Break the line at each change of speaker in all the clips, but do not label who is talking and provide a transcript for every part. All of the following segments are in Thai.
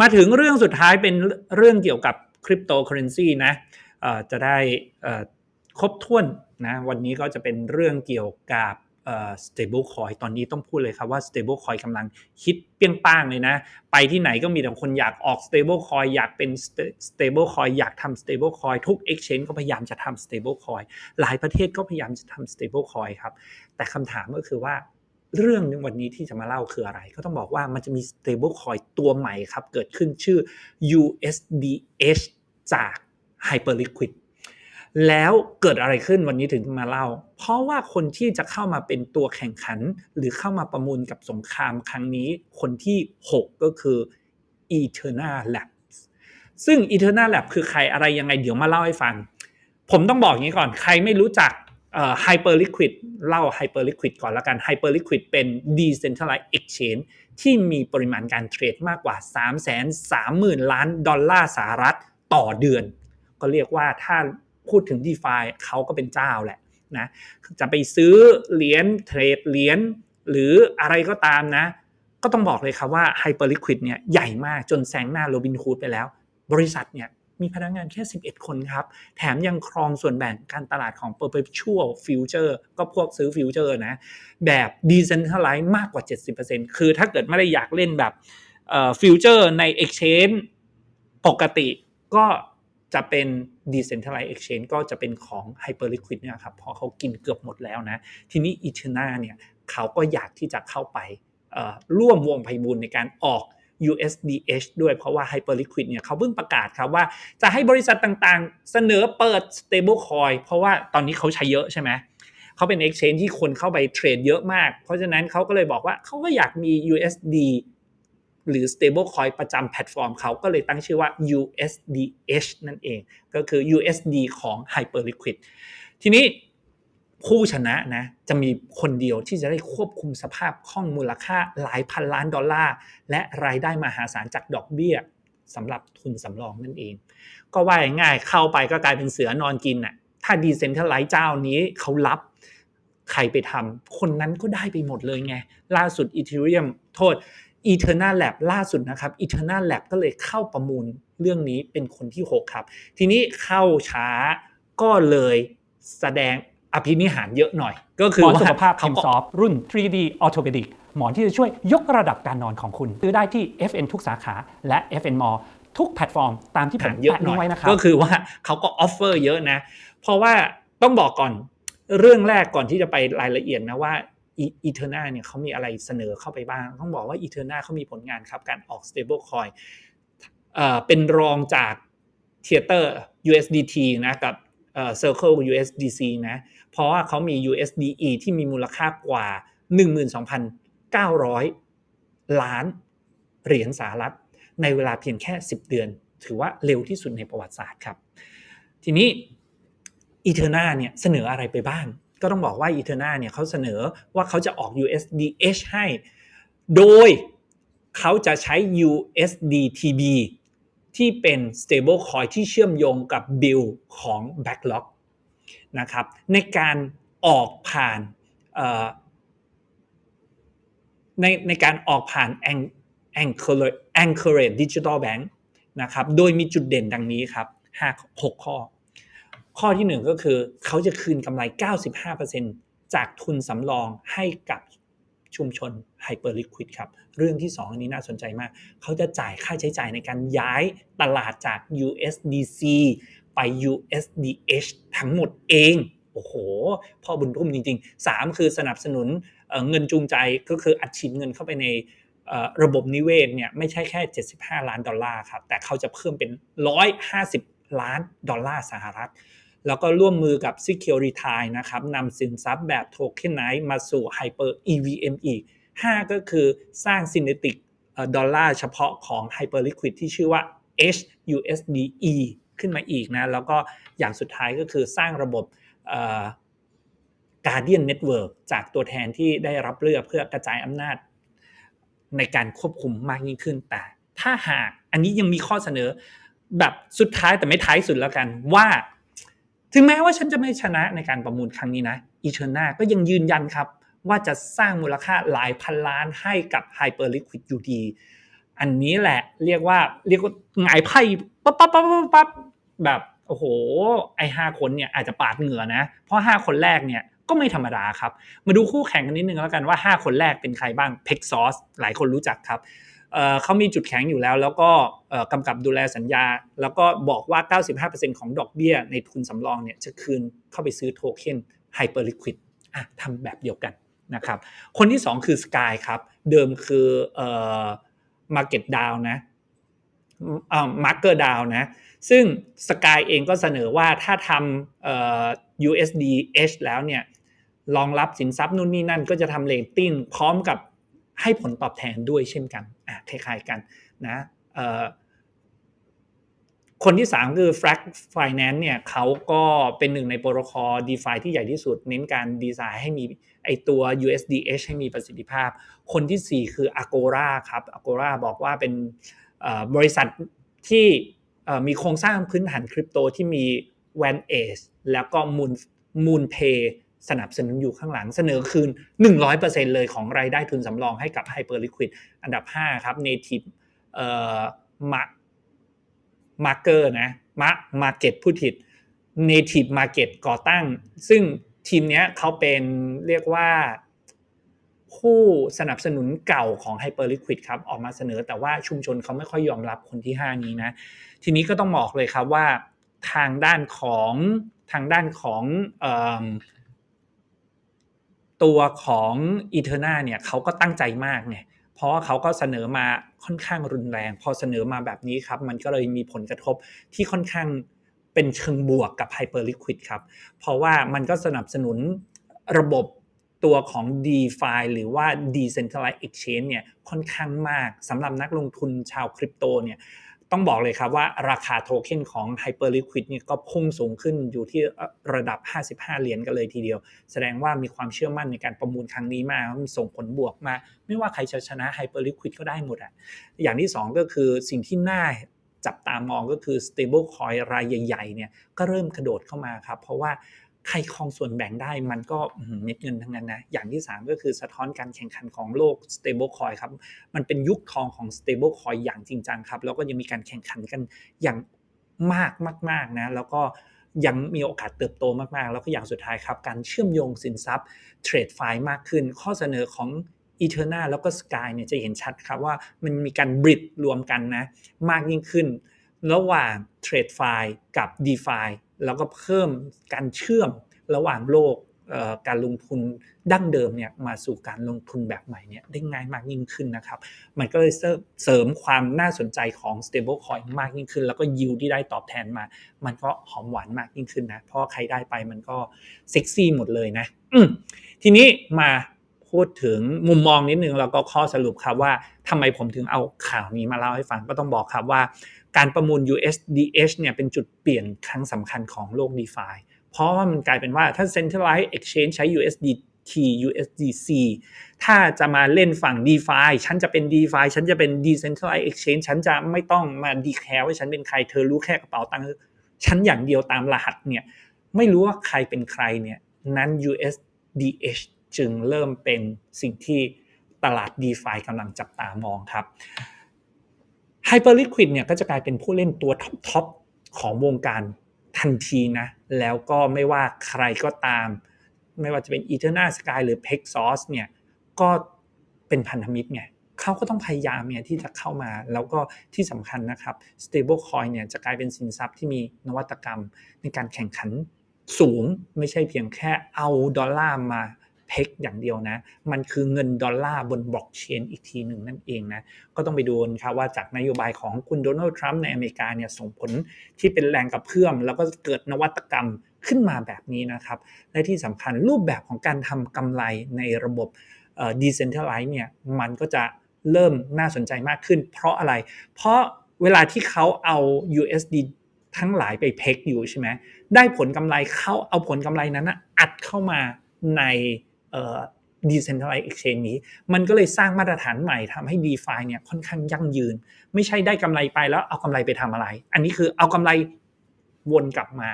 มาถึงเรื่องสุดท้ายเป็นเรื่องเกี่ยวกับคริปโตเคอเรนซีนะจะได้ครบถ้วนนะวันนี้ก็จะเป็นเรื่องเกี่ยวกับ stable coin ตอนนี้ต้องพูดเลยครับว่า stable coin กำลังฮิตเปี้ยงป้างเลยนะ ไปที่ไหนก็มีแต่คนอยากออก stable coin อยากเป็น stable coin อยากทำ stable coin ทุก exchange ก็พยายามจะทำ stable coin หลายประเทศก็พยายามจะทำ stable coin ครับ แต่คำถามก็คือว่า เรื่องนึงวันนี้ที่จะมาเล่าคืออะไร ก็ต้องบอกว่ามันจะมี stable coin ตัวใหม่ครับ เกิดขึ้นชื่อ USDH จาก Hyperliquid แล้วเกิดอะไรขึ้นวันนี้ถึงมาเล่า เพราะว่าคนที่จะเข้ามาเป็นตัวแข่งขัน หรือเข้ามาประมูลกับสงครามครั้งนี้ คนที่ 6 ก็คือ Eterna Labs ซึ่ง Eterna Lab คือใครอะไรยังไงเดี๋ยวมาเล่าให้ฟัง ผมต้องบอกอย่างนี้ก่อน ใครไม่รู้จัก Hyperliquid เล่า Hyperliquid ก่อนละกัน Hyperliquid เป็น Decentralized Exchange ที่มีปริมาณการเทรดมากกว่า 3 3 0 0 0 0 ล้านดอลลาร์สหรัฐต่อเดือน ก็เรียกว่าถ้าพูดถึง d e f าเขาก็เป็นเจ้าแหละนะจะไปซื้อเหรียญเทรดเหรียญหรืออะไรก็ตามนะ ก็ต้องบอกเลยครับว่า Hyperliquid เนี่ยใหญ่มากจนแซงหน้า Robinhood ไปแล้ว บริษัทเนี่ย มีพนักงานแค่ 11 คนครับ แถมยังครองส่วนแบ่งการตลาดของ perpetual future ก็พวกซื้อฟิวเจอร์นะ แบบ decentralized มากกว่า 70%คือถ้าเกิดไม่ได้อยากเล่นแบบฟิวเจอร์ใน exchange ปกติก็จะเป็น decentralized exchange ก็จะเป็นของ Hyperliquid เนี่ยครับ เพราะเขากินเกือบหมดแล้วนะ ทีนี้ Eterna เนี่ยเขาก็อยากที่จะเข้าไปร่วมวงไพบูลในการออก USDH ด้วยเพราะว่า Hyperliquid เนี่ยเขาเพิ่งประกาศครับว่าจะให้บริษัทต่างๆ เสนอเปิด stablecoin เพราะว่าตอนนี้เขาใช้เยอะใช่ไหมเขาเป็น exchange ที่คนเข้าไปเทรดเยอะมาก เพราะฉะนั้นเขาก็เลยบอกว่าเขาก็อยากมี USD หรือ stable coin ประจำแพลตฟอร์มเขาก็เลยตั้งชื่อว่า USDH นั่นเอง ก็คือ USD ของ Hyperliquid ทีนี้ ผู้ชนะนะ จะมีคนเดียวที่จะได้ควบคุมสภาพคล่องมูลค่าหลายพันล้านดอลลาร์ และรายได้มหาศาลจากดอกเบี้ยสำหรับทุนสำรองนั่นเอง ก็ว่าง่ายเข้าไปก็กลายเป็นเสือนอนกินน่ะถ้าดีเซนเทอร์ไลท์เจ้านี้เขารับใครไปทำคนนั้นก็ได้ไปหมดเลยไง ล่าสุดอีเทเรียมโทษ Eternal Lab ล่าสุดนะครับ Eternal Lab ก็เลยเข้าประมูลเรื่องนี้เป็นคนที่ 6 ครับ ทีนี้เข้าช้าก็เลยแสดง อภินิหารเยอะหน่อย ก็คือ
ว่าสุขภาพคิมซอฟรุ่น 3D Orthopedic หมอนที่จะช่วยยกระดับการนอนของคุณ ซื้อได้ที่ FN ทุกสาขาและ FN Mall ทุกแพลตฟอร์มตามที่ผม
แปะลิงก์ไว้นะครับก็คือว่าเขาก็ออฟเฟอร์เยอะนะ เพราะว่าต้องบอกก่อนเรื่องแรกก่อนที่จะไปรายละเอียดนะว่าอีเทอร์นาเนี่ยเขามีอะไรเสนอเข้าไปบ้าง ต้องบอกว่าอีเทอร์นาเขามีผลงานครับ การออก stable coin เป็นรองจาก Tether USDT นะกับ Circle USDC นะ เพราะว่าเขามี USDE ที่มีมูลค่ากว่า 12,900 ล้านเหรียญสหรัฐ ในเวลาเพียงแค่ 10 เดือน ถือว่าเร็วที่สุดในประวัติศาสตร์ครับ ทีนี้อีเทอร์นาเนี่ยเสนออะไรไปบ้าง ก็ต้องบอกว่า Eterna เนี่ยเขาเสนอว่าเขาจะออก USDH ให้ โดยเขาจะใช้ USDTB ที่เป็น stable coin ที่เชื่อมโยงกับ bill ของ backlog นะครับในการออกผ่านในในการออกผ่าน Anchorage Digital Bank นะครับโดยมีจุดเด่นดังนี้ครับ5 6ข้อ ข้อที่หนึ่งก็คือเขาจะคืนกำไร 95%จากทุนสำรองให้กับชุมชนไฮเปอร์ลิควิดครับ เรื่องที่ 2 อันนี้น่าสนใจมาก เขาจะจ่ายค่าใช้จ่ายในการย้ายตลาดจาก USDC ไป USDH ทั้งหมดเองโอ้โห พ่อบุญทุ่มจริง ๆ 3 คือสนับสนุนเงินจูงใจก็คืออัดฉีดเงินเข้าไปในระบบนิเวศเนี่ยไม่ใช่แค่ 75 ล้านดอลลาร์ครับ แต่เขาจะเพิ่มเป็น 150 ล้านดอลลาร์สหรัฐ แล้วก็ร่วมมือกับ Security นะครับนำสินทรัพย์แบบโทเค็นไนซ์มาสู่ Hyper EVM อีก 5 ก็คือสร้างซินเนติกดอลลาร์เฉพาะของ Hyper Liquid ที่ชื่อว่า HUSDE ขึ้นมาอีกนะ แล้วก็อย่างสุดท้ายก็คือสร้างระบบ Guardian Network จากตัวแทนที่ได้รับเลือกเพื่อกระจายอำนาจในการควบคุมมากยิ่งขึ้นแต่ ถ้าหากอันนี้ยังมีข้อเสนอแบบสุดท้ายแต่ไม่ท้ายสุดแล้วกันว่า ถึงแม้ว่าฉันจะไม่ชนะในการประมูลครั้งนี้นะอีเทอร์นาก็ยังยืนยันครับ ว่าจะสร้างมูลค่าหลายพันล้านให้กับ Hyperliquid อยู่ดี อันนี้แหละเรียกว่าเรียกว่าหงายไพ่ปั๊บปั๊บปั๊บปั๊บแบบโอ้โห ไอห้าคนเนี่ยอาจจะปาดเหงื่อนะ เพราะห้าคนแรกเนี่ยก็ไม่ธรรมดาครับ มาดูคู่แข่งกันนิดนึงแล้วกันว่า 5 คนแรกเป็นใครบ้างเพ็กซอสหลายคนรู้จักครับเขามีจุดแข็งอยู่แล้ว แล้วก็กำกับดูแลสัญญา แล้วก็บอกว่า 95%ของดอกเบี้ยในทุนสำรองเนี่ยจะคืนเข้าไปซื้อโทเค็นไฮเปอร์ลิควิดทำแบบเดียวกันนะครับ คนที่ 2 คือ Sky ครับ เดิมคืออ Market Down นะเอ่อ Marker Down นะ ซึ่ง Sky เองก็เสนอว่าถ้าทำเอ่อ USDH แล้วเนี่ยรองรับสินทรัพย์นู่นนี่นั่นก็จะทำเลตติ้งพร้อมกับให้ผลตอบแทนด้วยเช่นกันอะคล้ายๆกันนะเอ่อ คนที่ 3 คือ Frac Finance เนี่ยเขาก็เป็นหนึ่งในโปรโตคอล DeFi ที่ใหญ่ที่สุด เน้นการดีไซน์ให้มีไอตัว USDH ให้มีประสิทธิภาพ คนทีสี่4 คือ Agora ครับ Agora บอกว่าเป็นบริษัทที่มีโครงสร้างพื้นฐานคริปโตที่มี Van Edge แล้วก็ Moon Moonpay สนับสนุนอยู่ข้างหลังเสนอคืน 100%เลยของรายได้ทุนสำรองให้กับ Hyperliquid อันดับ 5 ครับ Native เอ่อ มาร์เกอร์นะมามาเก็ตผู้ผิด Native Market ก่อตั้ง ซึ่งทีมเนี้ยเขาเป็นเรียกว่าผู้สนับสนุนเก่าของ Hyperliquid ครับออกมาเสนอแต่ว่าชุมชนเขาไม่ค่อยยอมรับคนที่ 5 นี้นะ ทีนี้ก็ต้องบอกเลยครับว่าทางด้านของทางด้านของอตัวของ e t e r n a เนี่ยเขาก็ตั้งใจมากเนี่ย เพราะว่าเขาก็เสนอมาค่อนข้างรุนแรง พอเสนอมาแบบนี้ครับ มันก็เลยมีผลกระทบที่ค่อนข้างเป็นเชิงบวกกับ Hyperliquid ครับ เพราะว่ามันก็สนับสนุนระบบตัวของ DeFi หรือว่า Decentralized Exchange เนี่ยค่อนข้างมากสำหรับนักลงทุนชาวคริปโตเนี่ย ต้องบอกเลยครับว่าราคาโทเค็นของ Hyperliquid เนี่ยก็พุ่งสูงขึ้นอยู่ที่ระดับ 55 เหรียญกันเลยทีเดียว แสดงว่ามีความเชื่อมั่นในการประมูลครั้งนี้มากมันส่งผลบวกมา ไม่ว่าใครจะชนะ Hyperliquid ก็ได้หมดอะอย่างที่ 2 ก็คือสิ่งที่น่าจับตามองก็คือ stable coin รายใหญ่ๆเนี่ยก็เริ่มกระโดดเข้ามาครับ เพราะว่า ใครครองส่วนแบ่งได้มันก็เม็ดเงินทั้งนั้นนะ อย่างที่ 3 ก็คือสะท้อนการแข่งขันของโลก stable coin ครับ มันเป็นยุคทองของ stable coin อย่างจริงจังครับ แล้วก็ยังมีการแข่งขันกันอย่างมากมากๆนะ แล้วก็ยังมีโอกาสเติบโตมากๆ แล้วก็อย่างสุดท้ายครับ การเชื่อมโยงสินทรัพย์เทรดไฟล์มากขึ้น ข้อเสนอของ e t e r n a แล้วก็ Sky เนี่ยจะเห็นชัดครับว่ามันมีการบริดรวมกันนะ มากยิ่งขึ้น ระหว่างเทรดไฟล์กับ DeFi แล้วก็เพิ่มการเชื่อมระหว่างโลกการลงทุนดั้งเดิมเนี่ยมาสู่การลงทุนแบบใหม่เนี่ยได้ง่ายมากยิ่งขึ้นนะครับ มันก็เลยเสริมความน่าสนใจของ stable coin มากยิ่งขึ้น แล้วก็ยิวที่ได้ตอบแทนมา มันก็หอมหวานมากยิ่งขึ้นนะ เพราะใครได้ไปมันก็เซ็กซี่หมดเลยนะทีนี้มา พูดถึงมุมมองนิดนึงแล้วก็ข้อสรุปครับว่าทำไมผมถึงเอาข่าวนี้มาเล่าให้ฟังก็ต้องบอกครับว่า การประมูล USDH เนี่ยเป็นจุดเปลี่ยนครั้งสำคัญของโลก DeFi เพราะว่ามันกลายเป็นว่าถ้า Centralized Exchange ใช้ USDT USDC ถ้าจะมาเล่นฝั่ง DeFi ฉันจะเป็น DeFi ฉันจะเป็น Decentralized Exchange ฉันจะไม่ต้องมา declare ว่าฉันเป็นใครเธอรู้แค่กระเป๋าตังค์ฉันอย่างเดียวตามรหัสเนี่ยไม่รู้ว่าใครเป็นใครเนี่ยนั้น USDH จึงเริ่มเป็นสิ่งที่ตลาด DeFi กำลังจับตามองครับ Hyperliquid เนี่ยก็จะกลายเป็นผู้เล่นตัวท็อปๆของวงการทันทีนะ แล้วก็ไม่ว่าใครก็ตาม ไม่ว่าจะเป็น e t e r n a Sky หรือ Paxos เนี่ยก็เป็นพันธมิตรไงเขาก็ต้องพยายามเนี่ยที่จะเข้ามาแล้วก็ที่สำคัญนะครับ stable coin เนี่ยจะกลายเป็นสินทรัพย์ที่มีนวัตกรรมในการแข่งขันสูงไม่ใช่เพียงแค่เอาดอลลาร์มา เพกอย่างเดียวนะ มันคือเงินดอลลาร์บนบล็อกเชนอีกทีหนึ่งนั่นเองนะ ก็ต้องไปดูครับว่าจากนโยบายของคุณโดนัลด์ทรัมป์ในอเมริกาเนี่ยส่งผลที่เป็นแรงกระเพื่อม แล้วก็เกิดนวัตกรรมขึ้นมาแบบนี้นะครับ และที่สำคัญรูปแบบของการทำกำไรในระบบเอ่อ decentralized เนี่ยมันก็จะเริ่มน่าสนใจมากขึ้น เพราะอะไร เพราะเวลาที่เขาเอา USD ทั้งหลายไปเพกอยู่ใช่ไหมได้ผลกำไรเขาเอาผลกำไรนั้นนะอัดเข้ามาใน decentralized exchange นี้ มันก็เลยสร้างมาตรฐานใหม่ทำให้ DeFi เนี่ยค่อนข้างยั่งยืน ไม่ใช่ได้กำไรไปแล้วเอากำไรไปทำอะไร อันนี้คือเอากำไรวนกลับมา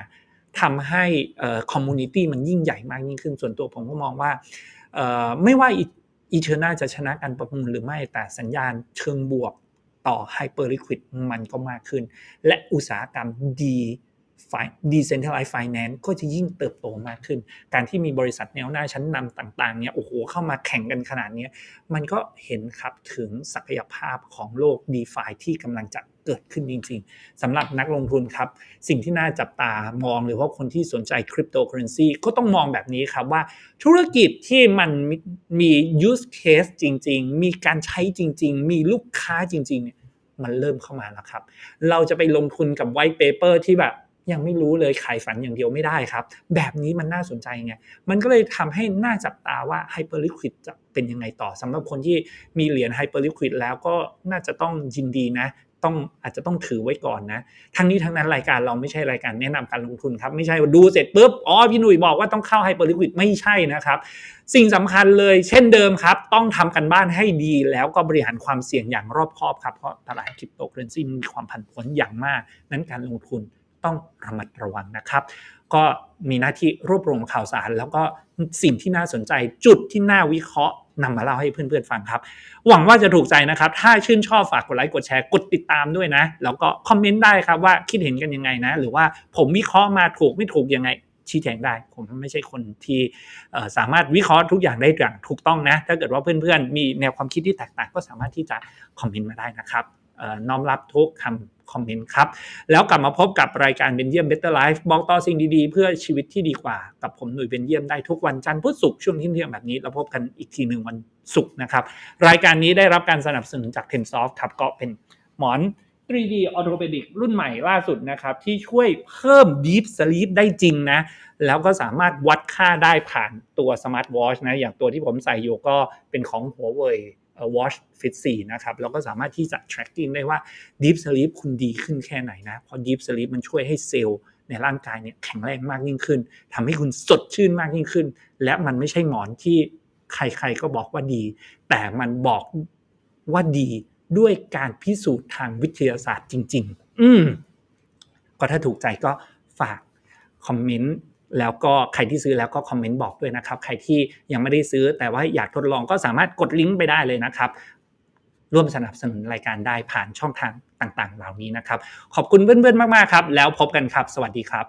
ทำให้คอมมูนิตี้มันยิ่งใหญ่มากยิ่งขึ้นส่วนตัวผมก็มองว่าไม่ว่าอีเทอร์นาจะชนะการประมูลหรือไม่แต่สัญญาณเชิงบวกต่อ Hyperliquid มันก็มากขึ้น และอุตสาหกรรม D Decentralized Finance ก็จะยิ่งเติบโตมากขึ้น การที่มีบริษัทแนวหน้าชั้นนำต่างๆเนี่ยโอ้โหเข้ามาแข่งกันขนาดนี้มันก็เห็นครับถึงศักยภาพของโลก d e f าที่กำลังจะเกิดขึ้นจริงๆสำหรับนักลงทุนครับ สิ่งที่น่าจับตามองหรือว่าคนที่สนใจคริปโตเคอเรนซีก็ต้องมองแบบนี้ครับว่า ธุรกิจที่มันมี use case จริง ๆ มีการใช้จริง ๆ มีลูกค้าจริงๆเนี่ยมันเริ่มเข้ามาแล้วครับ เราจะไปลงทุนกับ white paper ที่แบบ ยังไม่รู้เลยขายฝันอย่างเดียวไม่ได้ครับ แบบนี้มันน่าสนใจไงมันก็เลยทำให้น่าจับตาว่า Hyperliquid จะเป็นยังไงต่อสำหรับคนที่มีเหรียญ Hyperliquid แล้วก็น่าจะต้องยินดีนะต้องอาจจะต้องถือไว้ก่อนนะ ทั้งนี้ทั้งนั้นรายการเราไม่ใช่รายการแนะนำการลงทุนครับ ไม่ใช่ดูเสร็จปุ๊บ อ๋อ พี่หนุ่ยบอกว่าต้องเข้า Hyperliquid ไม่ใช่นะครับ สิ่งสำคัญเลยเช่นเดิมครับ ต้องทำกันบ้านให้ดีแล้วก็บริหารความเสี่ยงอย่างรอบคอบครับ เพราะตลาดคริปโตเคอเรนซีมีความผันผวนอย่างมาก นั้นการลงทุน ต้องระมัดระวังนะครับ ก็มีหน้าที่รวบรวมข่าวสาร แล้วก็สิ่งที่น่าสนใจจุดที่น่าวิเคราะห์นำมาเล่าให้เพื่อนๆฟังครับ หวังว่าจะถูกใจนะครับ ถ้าชื่นชอบฝากกดไลค์กดแชร์กดติดตามด้วยนะ แล้วก็คอมเมนต์ได้ครับว่าคิดเห็นกันยังไงนะ หรือว่าผมวิเคราะห์มาถูกไม่ถูกยังไงชี้แจงได้ ผมไม่ใช่คนที่สามารถวิเคราะห์ทุกอย่างได้อย่างถูกต้องนะ ถ้าเกิดว่าเพื่อนๆ มีแนวความคิดที่แตกต่างก็สามารถที่จะคอมเมนต์มาได้นะครับน้อมรับทุกคำ คอมเมนต์ครับ แล้วกลับมาพบกับรายการเบนเยียม Better Life บอกต่อสิ่งดีๆ เพื่อชีวิตที่ดีกว่า กับผมหนุ่ยเบนเยียมได้ทุกวันจันทร์พุธศุกร์ช่วงเที่ยงแบบนี้เราพบกันอีกทีหนึ่งวันศุกร์นะครับ รายการนี้ได้รับการสนับสนุนจาก t e n s o f t ครับก็เป็นหมอน 3D Orthopedic รุ่นใหม่ล่าสุดนะครับ ที่ช่วยเพิ่ม Deep Sleep ได้จริงนะ แล้วก็สามารถวัดค่าได้ผ่านตัว Smart Watch นะ อย่างตัวที่ผมใส่อยู่ก็เป็นของ Huawei Watch Fit 4นะครับแล้วก็สามารถที่จะ tracking ได้ว่า Deep Sleep คุณดีขึ้นแค่ไหนนะเพราะ Deep Sleep มันช่วยให้เซลล์ในร่างกายเนี่ยแข็งแรงมากยิ่งขึ้นทำให้คุณสดชื่นมากยิ่งขึ้น และมันไม่ใช่หมอนที่ใครๆก็บอกว่าดี แต่มันบอกว่าดีด้วยการพิสูจน์ทางวิทยาศาสตร์จริง ๆ อืมก็ถ้าถูกใจก็ฝากคอมเมนต์ แล้วก็ใครที่ซื้อแล้วก็คอมเมนต์บอกด้วยนะครับ ใครที่ยังไม่ได้ซื้อแต่ว่าอยากทดลองก็สามารถกดลิงก์ไปได้เลยนะครับ ร่วมสนับสนุนรายการได้ผ่านช่องทางต่างๆ เหล่านี้นะครับ ขอบคุณเพื่อนๆมากๆครับ แล้วพบกันครับ สวัสดีครับ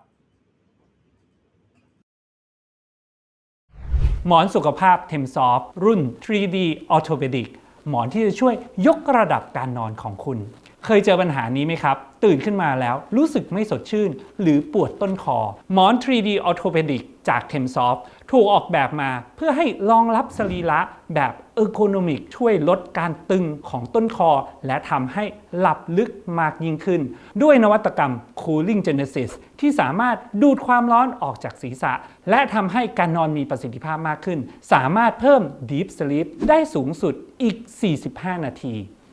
หมอนสุขภาพ t e m s o f t รุ่น 3D Orthopedic หมอนที่จะช่วยยกระดับการนอนของคุณ เคยเจอปัญหานี้ไหมครับ ตื่นขึ้นมาแล้วรู้สึกไม่สดชื่น หรือปวดต้นคอ หมอน 3D Orthopedic จาก t e m s o f t ถูกออกแบบมาเพื่อให้รองรับสรีระแบบเออร์โกนมิกช่วยลดการตึงของต้นคอ และทำให้หลับลึกมากยิ่งขึ้น ด้วยนวัตกรรม Cooling Genesis ที่สามารถดูดความร้อนออกจากศีรษะ และทำให้การนอนมีประสิทธิภาพมากขึ้น สามารถเพิ่ม Deep Sleep ได้สูงสุดอีก 45 นาที